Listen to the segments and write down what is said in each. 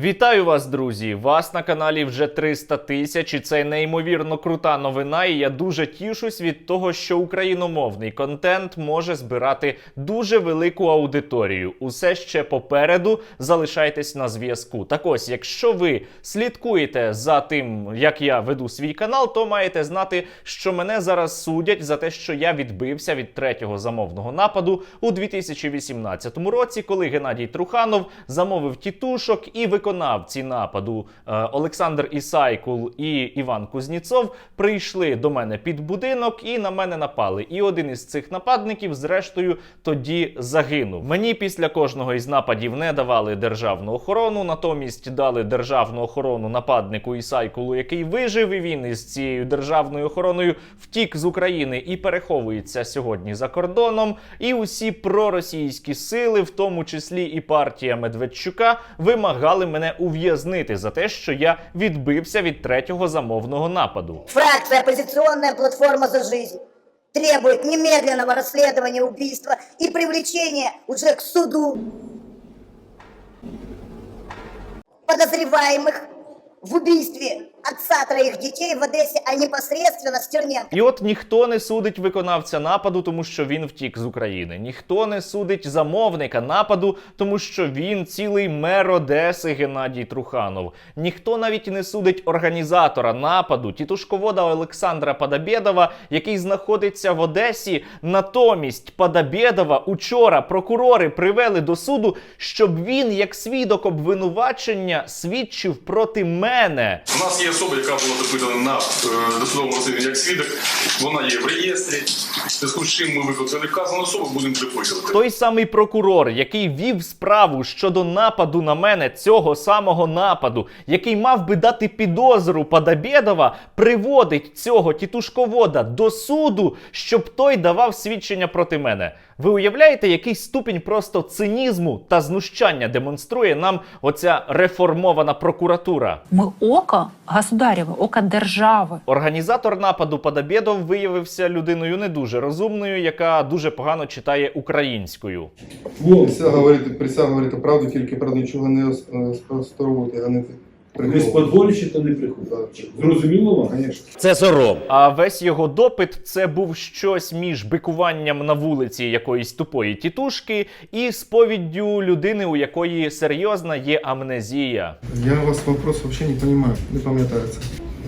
Вітаю вас, друзі! Вас на каналі вже 300 тисяч, і це неймовірно крута новина. І я дуже тішусь від того, що україномовний контент може збирати дуже велику аудиторію. Усе ще попереду. Залишайтесь на зв'язку. Так ось, якщо ви слідкуєте за тим, як я веду свій канал, то маєте знати, що мене зараз судять за те, що я відбився від третього замовного нападу у 2018 році, коли Геннадій Труханов замовив тітушок і виконавці нападу е, Олександр Ісайкул і Іван Кузніцов прийшли до мене під будинок і на мене напали. І один із цих нападників, зрештою, тоді загинув. Мені після кожного із нападів не давали державну охорону, натомість дали державну охорону нападнику Ісайкулу, який вижив. І він із цією державною охороною втік з України і переховується сьогодні за кордоном. І усі проросійські сили, в тому числі і партія Медведчука, вимагали мене ув'язнити за те, що я відбився від третього замовного нападу. Фракція позиційна платформа за життя требует немедленного розслідування убийства і привлечення уже к суду подозреваемых в убийстве отца троих детей в Одессе, а непосредственно Стерненко. І от ніхто не судить виконавця нападу, тому що він втік з України. Ніхто не судить замовника нападу, тому що він цілий мер Одеси Геннадій Труханов. Ніхто навіть не судить організатора нападу, тітушковода Олександра Падабєдова, який знаходиться в Одесі. Натомість Падабєдова учора прокурори привели до суду, щоб він, як свідок обвинувачення, свідчив проти мене. У нас є особа, яка була допитана на е, досудовому розслідуванні як свідок. Вона є в реєстрі. Зв'язку з чим ми викликали вказану особу, будемо допитувати. Той самий прокурор, який вів справу щодо нападу на мене, цього самого нападу, який мав би дати підозру Падабєдова, приводить цього тітушковода до суду, щоб той давав свідчення проти мене. Ви уявляєте, який ступінь просто цинізму та знущання демонструє нам оця реформована прокуратура? Мы око государева, око держави. Організатор нападу Падабєдов виявився людиною не дуже розумною, яка дуже погано читає українською. Присяга говорить, присяга говорить правду, тільки правду нічого не е, спростовувати, а не Не сподволюючи, то не приходить. Зрозуміло вам? Звісно. Це сором. А весь його допит це був щось між бикуванням на вулиці якоїсь тупої тітушки і сповіддю людини, у якої серйозна є амнезія. Я вас вопрос вообще не понимаю. Не пам'ятається.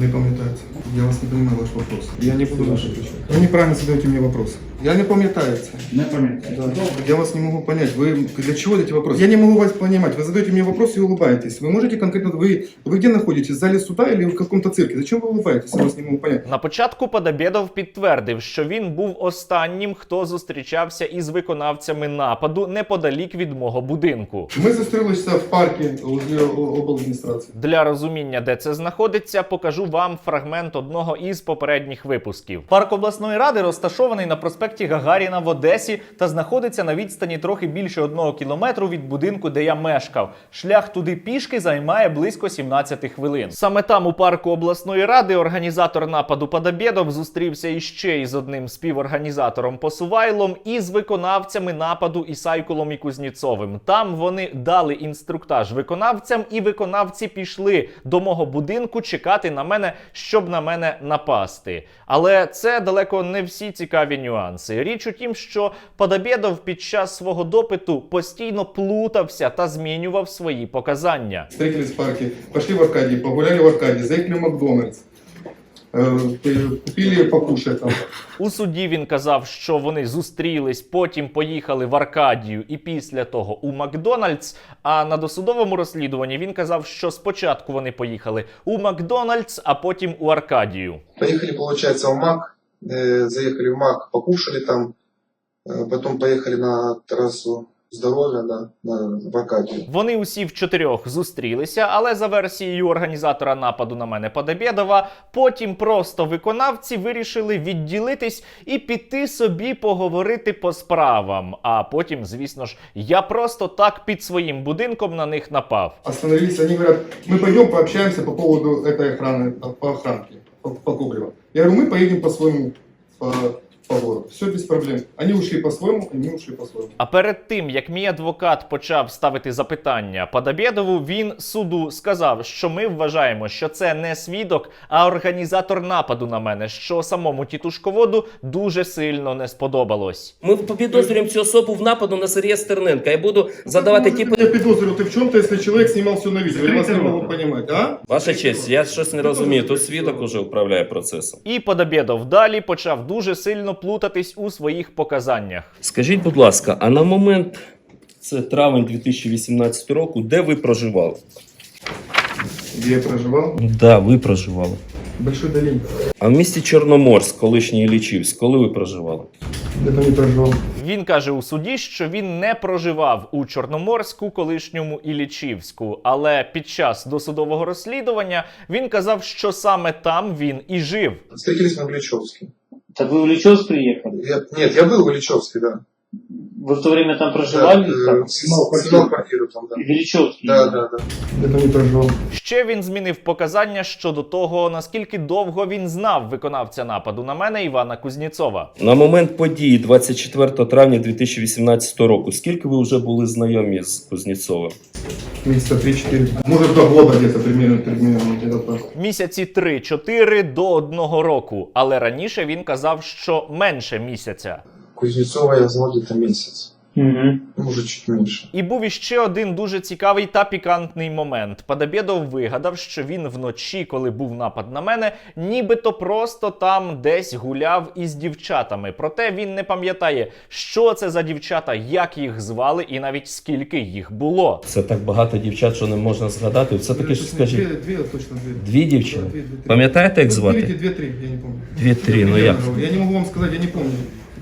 Не пам'ятається. Я вас не понимаю ваш вопрос. Я не буду ваш отвечать. Ви неправильно задаете мне вопрос. Я не пам'ятається. Не пам'ятаю. Да. Я вас не могу понять. Вы для чего эти вопросы? Я не могу вас понимать. Вы задаете мне вопрос и улыбаетесь. Вы можете конкретно... Вы, вы где находитесь? В зале суда или в каком-то цирке? Зачем вы улыбаетесь? Я вас не могу понять. На початку Падабєдов підтвердив, що він був останнім, хто зустрічався із виконавцями нападу неподалік від мого будинку. Мы зустрілися в парке возле о- обладміністрації. Для розуміння, де це знаходиться, покажу вам фрагмент одного із попередніх випусків. Парк обласної ради розташований на проспекті Гагаріна в Одесі та знаходиться на відстані трохи більше одного кілометру від будинку, де я мешкав. Шлях туди пішки займає близько 17 хвилин. Саме там, у парку обласної ради, організатор нападу Падабєдов зустрівся іще із одним співорганізатором Посувайлом і з виконавцями нападу Ісайкулом і Кузніцовим. Там вони дали інструктаж виконавцям, і виконавці пішли до мого будинку чекати на мене, щоб на мене напасти. Але це далеко не всі цікаві нюанси. Річ у тім, що Падабєдов під час свого допиту постійно плутався та змінював свої показання. Встретились в парке, пошли в Аркадий, погуляли в Аркадии, заехали в Макдональдс, э, купили покушать там. У суді він казав, що вони зустрілись, потім поїхали в Аркадію і після того у Макдональдс. А на досудовому розслідуванні він казав, що спочатку вони поїхали у Макдональдс, а потім у Аркадію. Поехали, получается, в МАК, заехали в МАК, покушали там, э, потом поехали на трассу здоровья, да, на, в Аркадию. Вони усі в чотирьох зустрілися, але за версією організатора нападу на мене Подобєдова, потім просто виконавці вирішили відділитись і піти собі поговорити по справам. А потім, звісно ж, я просто так під своїм будинком на них напав. Остановились, они говорят, мы пойдем пообщаемся по поводу этой охраны, по охранке, по, по Коблева. я говорю, мы поедем по своему, по Павлов. Все без проблем. Они ушли по-своему, они ушли по-своему. А перед тим як мій адвокат почав ставити запитання Подобєдову, він суду сказав, що ми вважаємо, що це не свідок, а організатор нападу на мене, що самому тітушководу дуже сильно не сподобалось. Ми підозрюємо цю особу в нападу на Сергія Стерненка. Я буду задавати ті Я підозрюю, ти в чому-то, якщо чоловік знімав все на відео. Я вас не можу розуміти, а? Ваша честь, я щось не розумію. Тут свідок уже управляє процесом. І Подобєдов далі почав дуже сильно плутатись у своїх показаннях. Скажіть, будь ласка, а на момент це травень 2018 року, де ви проживали? Де я проживав? Да, ви проживали. Большой долинь. А в місті Чорноморськ, колишній Іллічівськ, коли ви проживали? Я там не проживав. Він каже у суді, що він не проживав у Чорноморську, колишньому Ілічівську, але під час досудового розслідування він казав, що саме там він і жив. Встретились в Ильичевске. Так вы в Ильичевск приехали? Я, нет, я был в вИльичевске, да. Вы в то время там проживали? Да, э, Как? снимал квартиру. квартиру там, да. В Да, да, да. Там не проживав. Ще він змінив показання щодо того, наскільки довго він знав виконавця нападу на мене Івана Кузніцова. На момент події 24 травня 2018 року, скільки ви вже були знайомі з Кузнєцовим? Месяца 3-4. Может, до года где-то примерно, примерно где-то так. Місяці 3-4 до одного року, але раніше він казав, що менше місяця. Кузнецова я знал где-то месяц. Мгм. Ну, чуть меньше. І був іще один дуже цікавий та пікантний момент. Подобєдов вигадав, що він вночі, коли був напад на мене, нібито просто там десь гуляв із дівчатами. Проте він не пам'ятає, що це за дівчата, як їх звали, і навіть скільки їх було. Це так багато дівчат, що не можна згадати. Все таки ж Точно, скажіть. Две, две, точно две. Дві дівчини? Пам'ятаєте, як звати? Две, две-три, я не помню. Дві-три, ну Я як? Я не могу вам сказать, я не помню.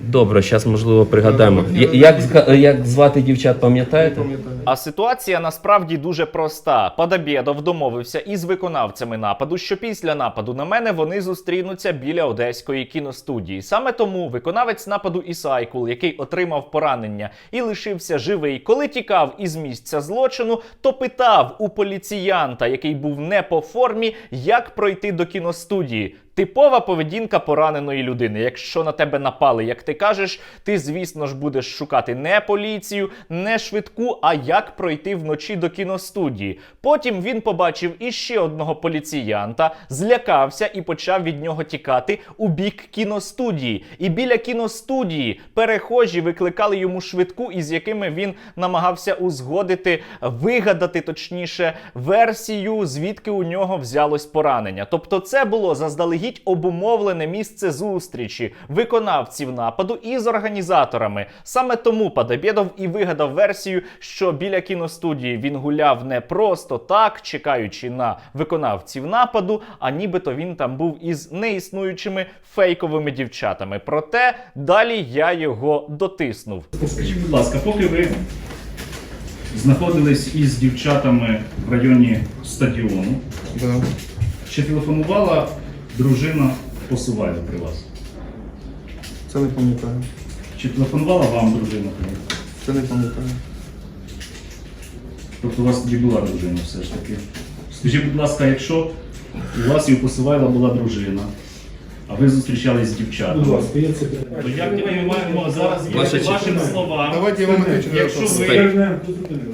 Добре, зараз можливо пригадаємо. Я- Як, зга- як звати дівчат, пам'ятаєте? А ситуація насправді дуже проста. Подобєдов домовився із виконавцями нападу, що після нападу на мене вони зустрінуться біля одеської кіностудії. Саме тому виконавець нападу Ісайкул, який отримав поранення і лишився живий, коли тікав із місця злочину, то питав у поліціянта, який був не по формі, як пройти до кіностудії. Типова поведінка пораненої людини. Якщо на тебе напали, як ти кажеш, ти, звісно ж, будеш шукати не поліцію, не швидку, а як пройти вночі до кіностудії. Потім він побачив іще одного поліціянта, злякався і почав від нього тікати у бік кіностудії. І біля кіностудії перехожі викликали йому швидку, із якими він намагався узгодити, вигадати точніше версію, звідки у нього взялось поранення. Тобто, це було заздалегідь обумовлене місце зустрічі виконавців нападу із організаторами. Саме тому Подобєдов і вигадав версію, що біля кіностудії він гуляв не просто так, чекаючи на виконавців нападу, а нібито він там був із неіснуючими фейковими дівчатами. Проте далі я його дотиснув. Скажіть, будь ласка, поки ви знаходились із дівчатами в районі стадіону, Да. чи телефонувала дружина Посувайла при вас? Це не пам'ятаю. Чи телефонувала вам дружина? Це не пам'ятаю. Тобто у вас тоді була дружина все ж таки. Скажіть, будь ласка, якщо у вас і у Посувайла була дружина, а ви зустрічались з дівчатами, Будь ласка, я це то як ми маємо зараз Ваша вірити вашим словам? Давайте я вам отвечу на Якщо вопрос. ви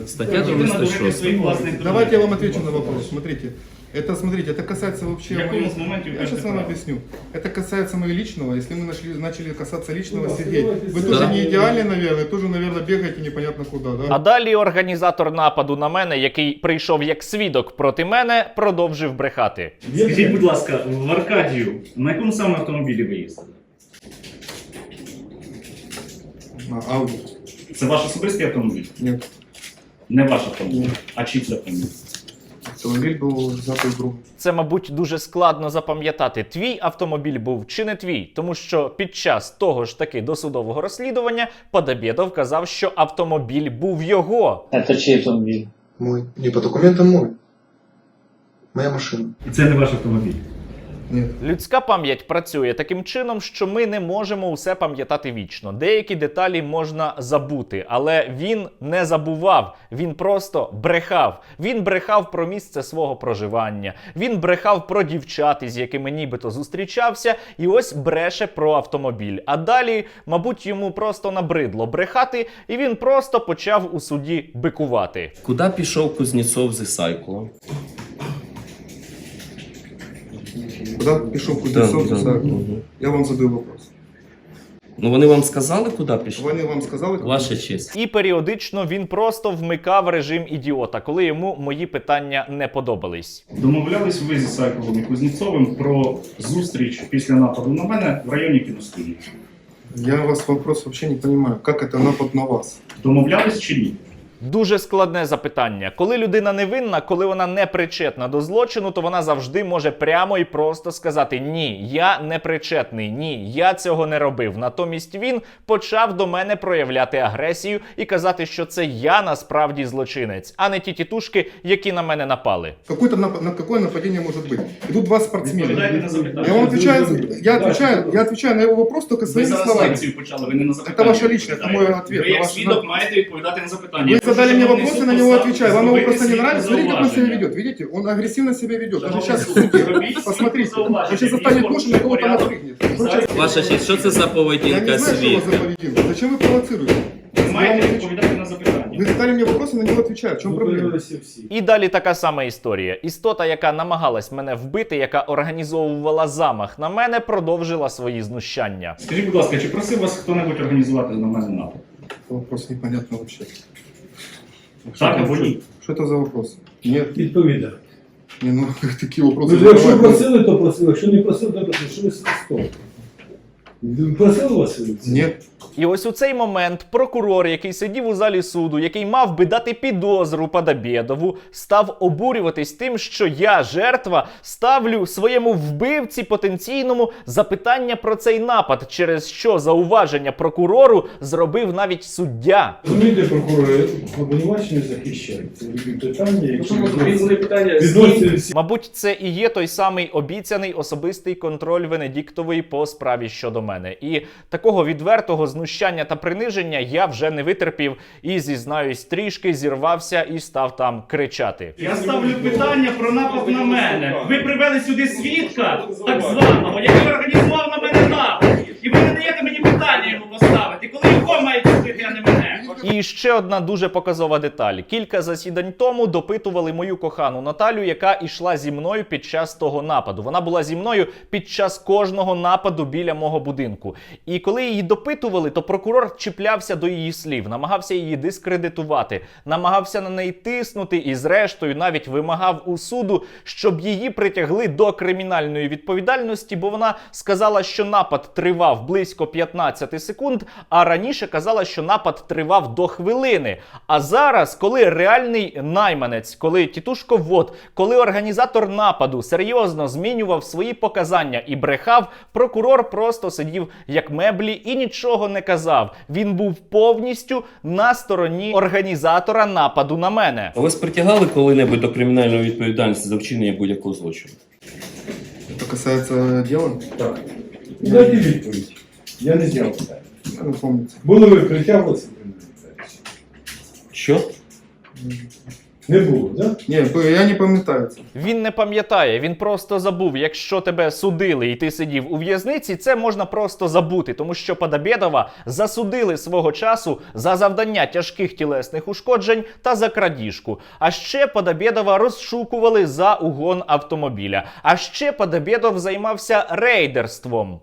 Стаття хотіли надурити 96. своїх власних дружин. Давайте я вам отвечу на вопрос. Смотрите, это, смотрите, это касается вообще... В каком моей- из моментов Я сейчас вам это объясню. Это касается моего личного. Если мы нашли, начали касаться личного, Ну, Сергей, давайте вы сразу. тоже Да. не идеальны, наверное, тоже, наверное, бегаете непонятно куда, да? А далі організатор нападу на мене, який прийшов як свідок проти мене, продовжив брехати. Скажіть, будь ласка, в Аркадію на якому саме автомобілі ви їздили? На Ауди. Це ваш особистий автомобіль? Нет. Не ваш автомобіль, а чий це автомобіль? Автомобиль был взятый в друг. Це, мабуть, дуже складно запам'ятати, твій автомобіль був чи не твій, тому що під час того ж таки досудового розслідування Подобєдов казав, що автомобіль був його. Это чей автомобиль? Мой. Не, по документам мой. Моя машина. І це не ваш автомобіль. Людська пам'ять працює таким чином, що ми не можемо усе пам'ятати вічно. Деякі деталі можна забути, але він не забував. Він просто брехав. Він брехав про місце свого проживання. Він брехав про дівчат, з якими нібито зустрічався, і ось бреше про автомобіль. А далі, мабуть, йому просто набридло брехати, і він просто почав у суді бикувати. Куди пішов Кузнєцов з Ісайкулом? Куда пішов да. так. Мгм. Я вам задаю вопрос. Ну вони вам сказали, куди пішли? Вони вам сказали, куди Ваша честь. І періодично він просто вмикав режим ідіота, коли йому мої питання не подобались. Домовлялись ви зі Сайковим і Кузнєцовим про зустріч після нападу на мене в районі кіностудії. Я вас вопрос вообще не понимаю. Как это напад на вас? Домовлялись чи ні? Дуже складне запитання. Коли людина невинна, коли вона не причетна до злочину, то вона завжди може прямо і просто сказати: Ні, я не причетний, ні, я цього не робив. Натомість він почав до мене проявляти агресію і казати, що це я насправді злочинець, а не ті тітушки, які на мене напали. Какое-то нап- на какое нападение может быть? Идут два спортсмена. Я вам отвечаю, я отвечаю, я отвечаю на его вопрос только Ви своими зараз словами. лекцію почали, ви не на запитання. ваша лічна, це відповідаєте. мой ответ Ви як свідок маєте відповідати на запитання Вы задали мне вопрос, я на него отвечаю. Вам его Зробити просто не свідку нравится. Смотрите, как он себя зауваження. ведет. Видите, он агрессивно себя ведет. Даже Шановний сейчас в суд, суде. зробіть свідку Посмотрите, зауваження. он сейчас Він застанет нож и порушує на кого-то порядок. напрыгнет. Ваша честь, що це за Я поведінка не знаю, что у свідка? вас за поведение. Зачем вы провоцируете? Ви Я маєте вам відповідати на запитання. Вы задали мне вопрос, я на него отвечаю. В чем проблема? Зупинилися всі. І далі така сама історія. Істота, яка намагалась мене вбити, яка організовувала замах на мене, продовжила свої знущання. Скажіть, будь ласка, чи просив вас хто-небудь організувати на мене напад? Вопрос непонятно вообще. Так або ні? Что это за вопрос? Нет, Відповідає. ні, ну такі вопроси. Ви якщо просили, то просили. Якщо не просили, то просили. Що ви стол? Просили вас? Нет. І ось у цей момент прокурор, який сидів у залі суду, який мав би дати підозру Падабєдову, став обурюватись тим, що я, жертва, ставлю своєму вбивці потенційному запитання про цей напад, через що зауваження прокурору зробив навіть суддя. Розумієте, прокурори, обвинувачення захищають. Це такі питання, які Різні питання. відносяться. Мабуть, це і є той самий обіцяний особистий контроль Венедіктової по справі щодо мене. І такого відвертого знущання та приниження я вже не витерпів і зізнаюсь, трішки зірвався і став там кричати. Я ставлю питання про напад на мене. Ви привели сюди свідка, так званого, який організував на мене напад. І ще одна дуже показова деталь. Кілька засідань тому допитували мою кохану Наталю, яка ішла зі мною під час того нападу. Вона була зі мною під час кожного нападу біля мого будинку. І коли її допитували, то прокурор чіплявся до її слів, намагався її дискредитувати, намагався на неї тиснути і, зрештою, навіть вимагав у суду, щоб її притягли до кримінальної відповідальності, бо вона сказала, що напад тривав близько 15 секунд, а раніше казала, що напад тривав до хвилини. А зараз, коли реальний найманець, коли тітушковод, коли організатор нападу серйозно змінював свої показання і брехав, прокурор просто сидів як меблі і нічого не казав. Він був повністю на стороні організатора нападу на мене. А вас притягали коли-небудь до кримінальної відповідальності за вчинення будь-якого злочину? Это касается дела? Так. Дайте відповідь. Я не зняв. Були ви притягувалися? Що? Не було, так? Не, я не пам'ятаю це. Він не пам'ятає, він просто забув. Якщо тебе судили і ти сидів у в'язниці, це можна просто забути, тому що Падабєдова засудили свого часу за завдання тяжких тілесних ушкоджень та за крадіжку. А ще Падабєдова розшукували за угон автомобіля. А ще Падабєдов займався рейдерством.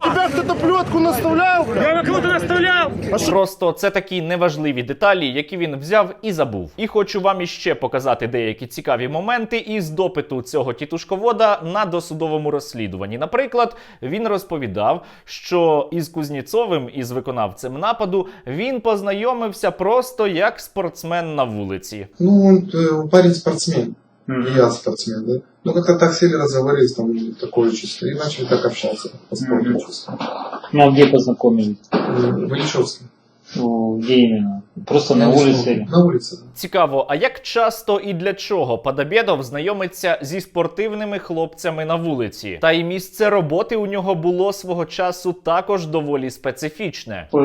Наставляв, Просто це такі неважливі деталі, які він взяв і забув. І хочу вам іще показати деякі цікаві моменти із допиту цього тітушковода на досудовому розслідуванні. Наприклад, він розповідав, що із Кузніцовим, із виконавцем нападу, він познайомився просто як спортсмен на вулиці. Ну, э, парень спортсмен. И я спортсмен, да? Ну, как-то так сели, разговорились, там, такое чувство. И начали так общаться по спорту чувству. Ну, а где познакомились? В Ильичевске. Ну, іменно? Просто Я на не вспомню. На улице, да. Цікаво, а як часто і для чого Падабєдов знайомиться зі спортивними хлопцями на вулиці? Та й місце роботи у нього було свого часу також доволі специфічне. По,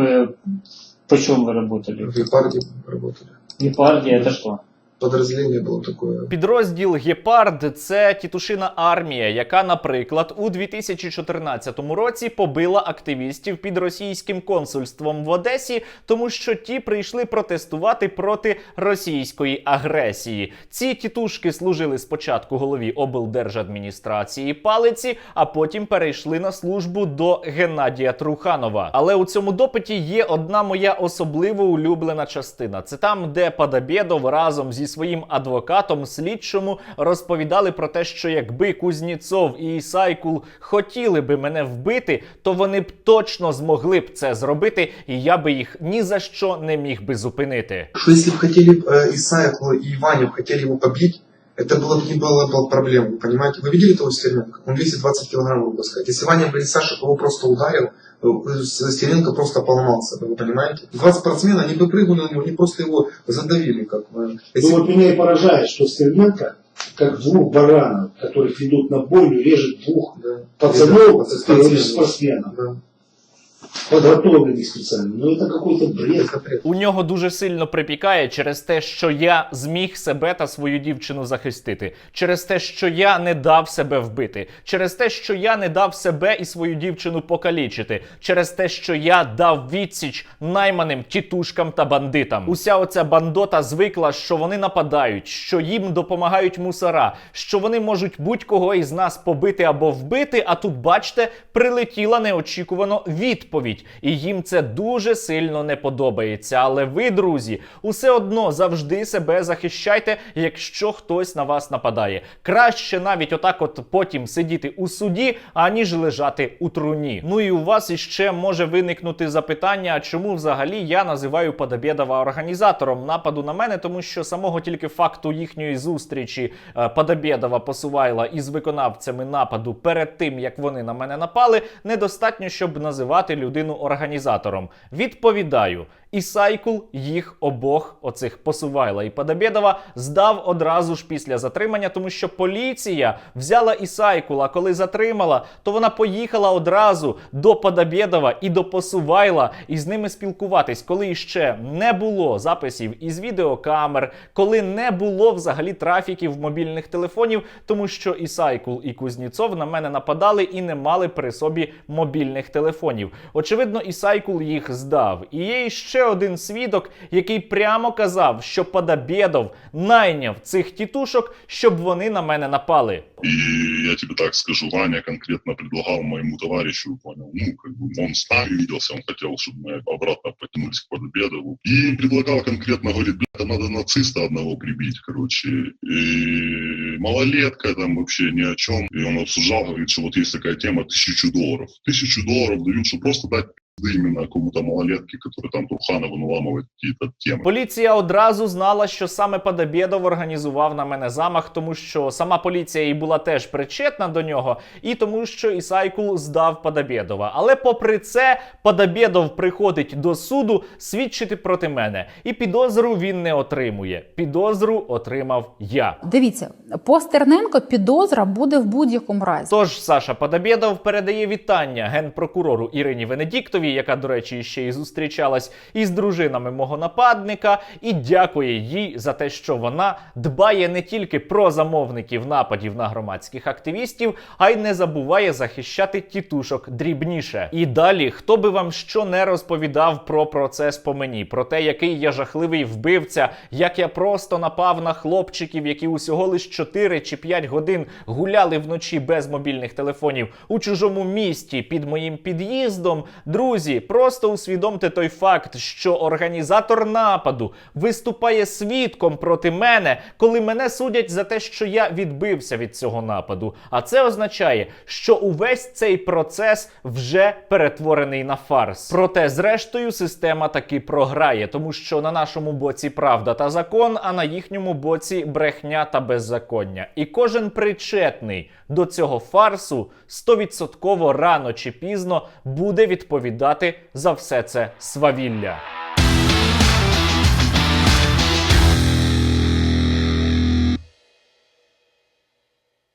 по чем вы работали? В Гепарде работали. Гепардия это что? Подразделение было такое. Підрозділ Гепард це тітушина армія, яка, наприклад, у 2014 році побила активістів під російським консульством в Одесі, тому що ті прийшли протестувати проти російської агресії. Ці тітушки служили спочатку голові облдержадміністрації палиці, а потім перейшли на службу до Геннадія Труханова. Але у цьому допиті є одна моя особливо улюблена частина. Це там, де Падабєдов разом зі своїм адвокатом слідчому розповідали про те, що якби Кузніцов і Ісайкул хотіли би мене вбити, то вони б точно змогли б це зробити, і я би їх ні за що не міг би зупинити. Что если бы хотели э, Исаева и Ваню хотели его побить, это было бы не было бы проблем, вы понимаете? Вы видели того Стерненко? Он 220 килограмм, могу сказать. Если Ваня бы Саша его просто ударил, Стерненко просто поломался, вы понимаете? Два спортсмена, они бы прыгнули на него, они просто его задавили. Как, бы. Ну Если- вот меня и поражает, что Стерненко, как двух баранов, которых ведут на бойню, режет двух Да. пацанов, Спортсменов. спортсменов, Да. подготовленных специально. Ну это какой-то бред. Это бред. У нього дуже сильно припікає через те, що я зміг себе та свою дівчину захистити, через те, що я не дав себе вбити, через те, що я не дав себе і свою дівчину покалічити, через те, що я дав відсіч найманим тітушкам та бандитам. Уся оця бандота звикла, що вони нападають, що їм допомагають мусора, що вони можуть будь-кого із нас побити або вбити. А тут, бачите, прилетіла неочікувано відповідь, і їм це дуже сильно не подобається. Але ви, друзі, усе одно завжди себе захищайте, якщо хтось на вас нападає. Краще навіть отак, от потім сидіти у суді, аніж лежати у труні. Ну і у вас іще може виникнути запитання, чому взагалі я називаю Подобєдова організатором нападу на мене, тому що самого тільки факту їхньої зустрічі е, Подобєдова посувайла із виконавцями нападу перед тим, як вони на мене напали, недостатньо, щоб називати людину організатором. Відповідаю. Ісайкул їх обох, оцих Посувайла і Подобєдова, здав одразу ж після затримання, тому що поліція взяла Ісайкула. Коли затримала, то вона поїхала одразу до Подобєдова і до Посувайла і з ними спілкуватись, коли іще не було записів із відеокамер, коли не було взагалі трафіків мобільних телефонів, тому що Ісайкул і Кузніцов на мене нападали і не мали при собі мобільних телефонів. Очевидно, Ісайкул їх здав. І є ще один свідок, який прямо казав, що Подобєдов найняв цих тітушок, щоб вони на мене напали. И я тебе так скажу, Ваня конкретно предлагал моему товарищу, понял, ну, как бы он с нами виделся, он хотел, чтобы мы обратно потянулись к Подобедову. И предлагал конкретно, говорит, бля, там надо нациста одного прибить, короче. И малолетка там вообще ни о чем. И он обсуждал, говорит, что вот есть такая тема, тысячу долларов. Тысячу долларов дают, что просто дать пизды именно кому-то малолетке, который там Труханову наламывает какие-то темы. Поліція одразу знала, що саме Подобєдов організував на мене замах, тому що сама поліція і була теж причетна до нього, і тому, що Ісайкул здав Подобєдова. Але попри це, Подобєдов приходить до суду свідчити проти мене, і підозру він не отримує. Підозру отримав я. Дивіться, по Стерненко підозра буде в будь-якому разі. Тож Саша Подобєдов передає вітання генпрокурору Ірині Венедіктовій, яка, до речі, ще й зустрічалась із дружинами мого нападника, і дякує їй за те, що вона дбає не тільки про замовників нападів на громадських активістів, а й не забуває захищати тітушок дрібніше. І далі, хто би вам що не розповідав про процес по мені, про те, який я жахливий вбивця, як я просто напав на хлопчиків, які усього лиш 4 чи 5 годин гуляли вночі без мобільних телефонів у чужому місті під моїм під'їздом. Друзі, просто усвідомте той факт, що організатор нападу виступає свідком проти мене, коли мене судять за те, що я відбився від цього нападу. А це означає, що увесь цей процес вже перетворений на фарс. Проте, зрештою, система таки програє, тому що на нашому боці правда та закон, а на їхньому боці брехня та беззаконня. І кожен причетний до цього фарсу стовідсотково рано чи пізно буде відповідати за все це свавілля.